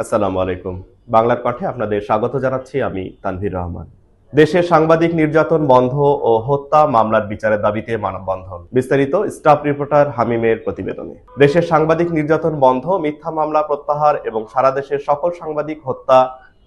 আসসালামু আলাইকুম। বাংলার পাঠে আপনাদের স্বাগত জানাচ্ছি আমি তানভীর রহমান। দেশে সাংবাদিক নির্যাতন বন্ধ ও হত্যা মামলার বিচারের দাবিতে মানববন্ধন। বিস্তারিত স্টাফ রিপোর্টার হামিমের প্রতিবেদনে। দেশের সাংবাদিক নির্যাতন বন্ধ, মিথ্যা মামলা প্রত্যাহার এবং সারা দেশের সকল সাংবাদিক হত্যা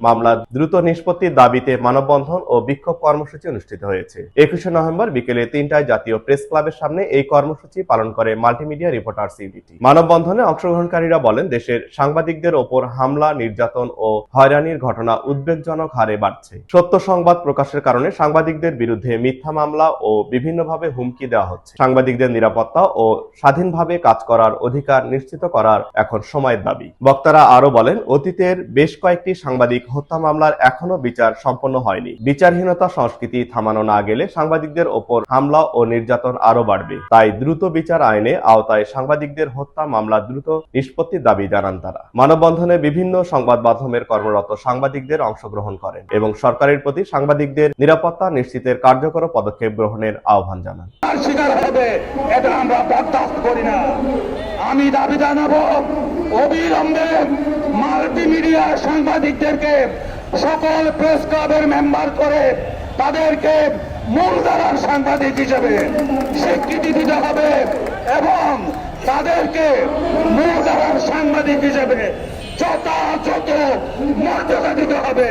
মামলা দ্রুত নিষ্পত্তির দাবিতে মানববন্ধন ও বিক্ষোভ কর্মসূচি অনুষ্ঠিত হয়েছে। একুশে নভেম্বর বিকেলে তিনটায় জাতীয় প্রেস ক্লাবের সামনে এই কর্মসূচি পালন করে মাল্টিমিডিয়া রিপোর্টার্স ইউনিটি মানববন্ধনে অংশগ্রহণকারীরা বলেন, দেশের সাংবাদিকদের ওপর হামলা, নির্যাতন ও হয়রানির ঘটনা উদ্বেগজনক হারে বাড়ছে। সত্য সংবাদ প্রকাশের কারণে সাংবাদিকদের বিরুদ্ধে মিথ্যা মামলা ও বিভিন্নভাবে হুমকি দেওয়া হচ্ছে। সাংবাদিকদের নিরাপত্তা ও স্বাধীনভাবে কাজ করার অধিকার নিশ্চিত করার এখন সময়ের দাবি। বক্তারা আরও বলেন, অতীতের বেশ কয়েকটি সাংবাদিক হত্যা মামলার এখনও বিচার সম্পন্ন হয়নি। বিচারহীনতা সংস্কৃতি থামানো না গেলে সাংবাদিকদের ওপর হামলা ও নির্যাতন আরও বাড়বে। তাই দ্রুত বিচার আইনে আওতায় সাংবাদিকদের হত্যা মামলা দ্রুত নিষ্পত্তির দাবি জানান তারা। মানববন্ধনে বিভিন্ন সংবাদ মাধ্যমের কর্মরত সাংবাদিকদের অংশগ্রহণ করেন এবং সরকারের প্রতি সাংবাদিকদের নিরাপত্তা নিশ্চিতের কার্যকর পদক্ষেপ গ্রহণের আহ্বান জানান। শিকার হবে, এটা আমরা বরদাস্ত করি না। আমি দাবি জানাব, অবিলম্বে মাল্টিমিডিয়া সাংবাদিকদেরকে, সকল প্রেস ক্লাবের মেম্বার করে তাদেরকে মূলধারার সাংবাদিক হিসেবে স্বীকৃতি দিতে হবে এবং তাদেরকে মূলধারার সাংবাদিক হিসেবে যথাযথ মর্যাদা দিতে হবে।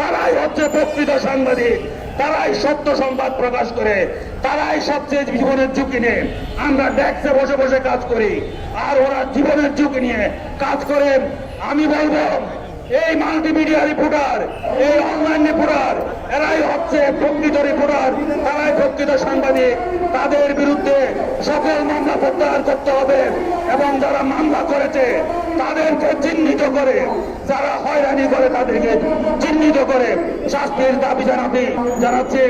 তারাই হচ্ছে প্রকৃত সাংবাদিক, তারাই সত্য সংবাদ প্রকাশ করে, তারাই সবচেয়ে জীবনের ঝুঁকি নিয়ে। আমরা ডেস্কে বসে বসে কাজ করি, আর ওরা জীবনের ঝুঁকি নিয়ে কাজ করেন। আমি বলব, এই মাল্টিমিডিয়া রিপোর্টার এই অনলাইন রিপোর্টার এরাই হচ্ছে প্রকৃত রিপোর্টার তারাই প্রকৃত সাংবাদিক তাদের বিরুদ্ধে সকল মামলা প্রত্যাহার করতে হবে এবং যারা মামলা করেছে তাদেরকে চিহ্নিত করে, যারা হয়রানি করে তাদেরকে চিহ্নিত করে শাস্তির দাবি জানাবি, জানাচ্ছে।